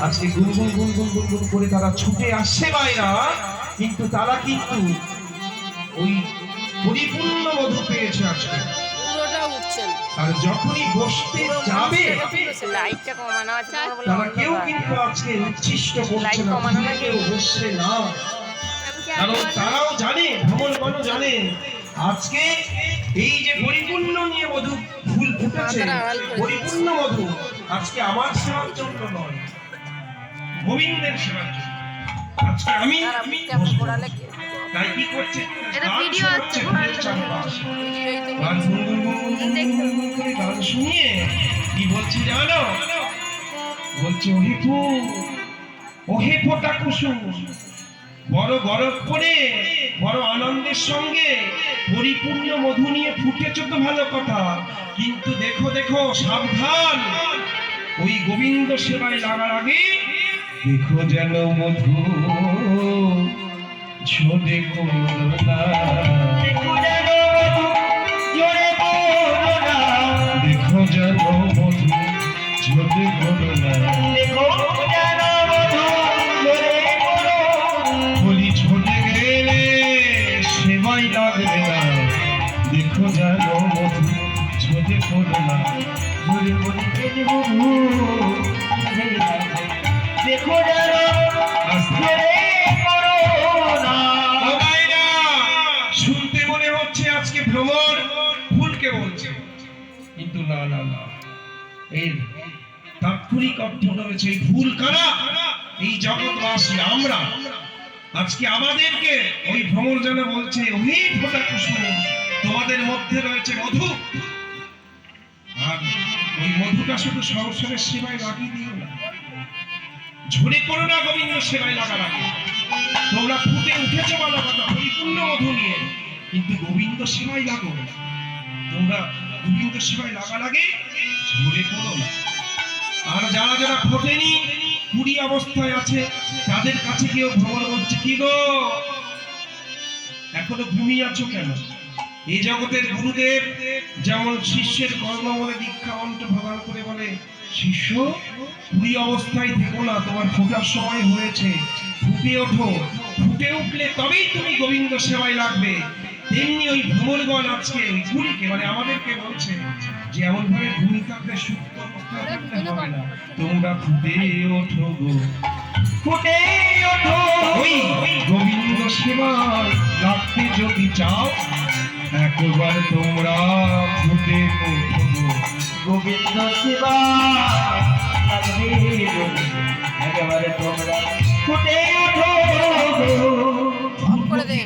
আজকে গুনগুন গুনগুন গুনগুন করে তারা ছুটে আসছে বাইরা কিন্তু তারা কিন্তু ওই পরিপূর্ণ মধু পেয়েছে আজকে। না। আর যখনই বসতে যাবে তারা কেউ কিন্তু আজকে উচ্ছিষ্ট করছে না? কেউ বসছে না। কারণ তারাও জানে ভ্রমণ মানুষ জানে আজকে এই যে পরিপূর্ণ নিয়ে মধু ফুল ফুটেছে পরিপূর্ণ মধু আজকে আমার সেবার জন্য নয়। গোবিন্দের সেবার জন্য। আজকে আমি আমি তাই কি করছে? এটা গান শুনিয়ে কি বলছে জানো? বলছে ওহে ফুল ওহে ফোটা কুসুম বড় গরব করে বড় আনন্দের সঙ্গে পরিপূর্ণ মধু নিয়ে ফুটেছ তো ভালো কথা। কিন্তু দেখো দেখো সাবধান। ওই গোবিন্দ সেবায় লাগার আগে দেখো যেন মধু ছোটে করোনা দেখো যেন মধু জোরে করোনা দেখো যেন মধু ছোটে করোনা দেখো যেন মধু জোরে করোনা বলি ছোটে গেলে সেবাই লাগবে না। দেখো যেন মধু ছোটে করোনা বলি গেলে মধু দেখো যেন শুনতে মনে হচ্ছে আজকে ভ্রমণ ফুলকে বলছে। কিন্তু না না না। এর তাৎক্ষণিক অর্থ রয়েছে এই ফুল কারা? এই জগৎবাসী আমরা। আজকে আমাদেরকে ওই ভ্রমণ যেন বলছে ওই ফোটা কুসুম, তোমাদের মধ্যে রয়েছে মধু। আর ওই মধুটা শুধু সংসারের সেবায় লাগিয়ে দিও না। ঝরে পড়ো না গোবিন্দ সেবায় লাগা তোমরা ফুটে উঠেছো বলো কথা পরিপূর্ণ মধু নিয়ে। কিন্তু গোবিন্দ সেবায় লাগো। তোমরা গোবিন্দ সেবায় লাগা লাগে ঝরে পড়ো না। আর যারা যারা ফোটেনি, কুড়ি অবস্থায় আছে, তাদের কাছে কেউ ভ্রমণ করছে। কি গো? এখনও ঘুমিয়ে আছো কেন? এই জগতের গুরুদেব যেমন শিষ্যের কর্ম বলে দীক্ষা অন্ত ভগবান করে বলে শিষ্য কুড়ি অবস্থায় থেকো না তোমার ফোটার সময় হয়েছে। ফুটে ওঠো। ফুটে উঠলে তবেই তুমি গোবিন্দ সেবায় লাগবে। তেমনি ওই ভ্রমণগণ আজকে ওই গুলিকে মানে আমাদেরকে বলছে যে এমন ভাবে ভূমি থাকলে সুপ্ত হবে না। তোমরা ফুটে ওঠো গো। ফুটে ওঠো। ওই গোবিন্দ সেবায় লাগতে যদি চাও একবার তোমরা ফুটে ওঠো। গোবিন্দ শিবা একেবারে তোমরা ফুটে ওঠো করে দে।